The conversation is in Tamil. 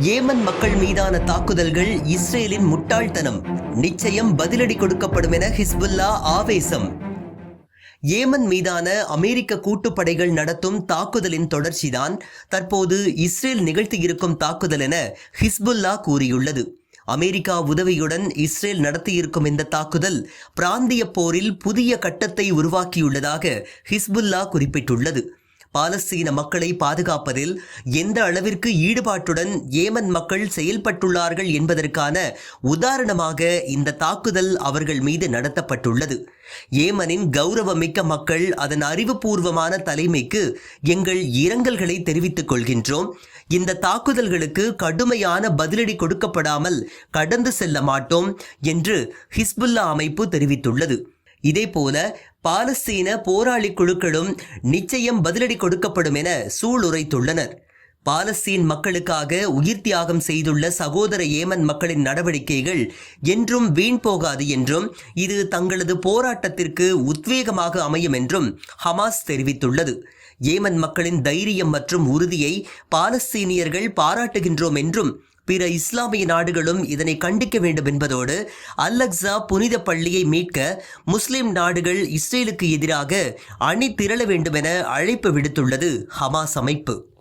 ஏமன் மக்கள் மீதான தாக்குதல்கள் இஸ்ரேலின் முட்டாள்தனம். நிச்சயம் பதிலடி கொடுக்கப்படும் என ஹிஸ்புல்லா ஆவேசம். ஏமன் மீதான அமெரிக்க கூட்டுப்படைகள் நடத்தும் தாக்குதலின் தொடர்ச்சிதான் தற்போது இஸ்ரேல் நிகழ்த்தியிருக்கும் தாக்குதல் என ஹிஸ்புல்லா கூறியுள்ளது. அமெரிக்கா உதவியுடன் இஸ்ரேல் நடத்தியிருக்கும் இந்த தாக்குதல் பிராந்திய போரில் புதிய கட்டத்தை உருவாக்கியுள்ளதாக ஹிஸ்புல்லா குறிப்பிட்டுள்ளது. பாலஸ்தீன மக்களை பாதுகாப்பதில் எந்த அளவிற்கு ஈடுபாட்டுடன் ஏமன் மக்கள் செயல்பட்டுள்ளார்கள் என்பதற்கான உதாரணமாக இந்த தாக்குதல் அவர்கள் மீது நடத்தப்பட்டுள்ளது. ஏமனின் கௌரவமிக்க மக்கள் அதன் அறிவுபூர்வமான தலைமைக்கு எங்கள் இரங்கல்களை தெரிவித்துக் கொள்கின்றோம். இந்த தாக்குதல்களுக்கு கடுமையான பதிலடி கொடுக்கப்படாமல் கடந்து செல்ல மாட்டோம் என்று ஹிஸ்புல்லா அமைப்பு தெரிவித்துள்ளது. இதேபோல பாலஸ்தீன போராளி குழுக்களும் நிச்சயம் பதிலடி கொடுக்கப்படும் என சூளுரைத்துள்ளனர். பாலஸ்தீன் மக்களுக்காக உயிர் தியாகம் செய்துள்ள சகோதர ஏமன் மக்களின் நடவடிக்கைகள் என்றும் வீண் போகாது என்றும் இது தங்களது போராட்டத்திற்கு உத்வேகமாக அமையும் என்றும் ஹமாஸ் தெரிவித்துள்ளது. ஏமன் மக்களின் தைரியம் மற்றும் உறுதியை பாலஸ்தீனியர்கள் பாராட்டுகின்றோம் என்றும் பிற இஸ்லாமிய நாடுகளும் இதனை கண்டிக்க வேண்டும் என்பதோடு அல்லக்ஸா புனித பள்ளியை மீட்க முஸ்லிம் நாடுகள் இஸ்ரேலுக்கு எதிராக அணி திரள வேண்டும் என அழைப்பு விடுத்துள்ளது ஹமாஸ் அமைப்பு.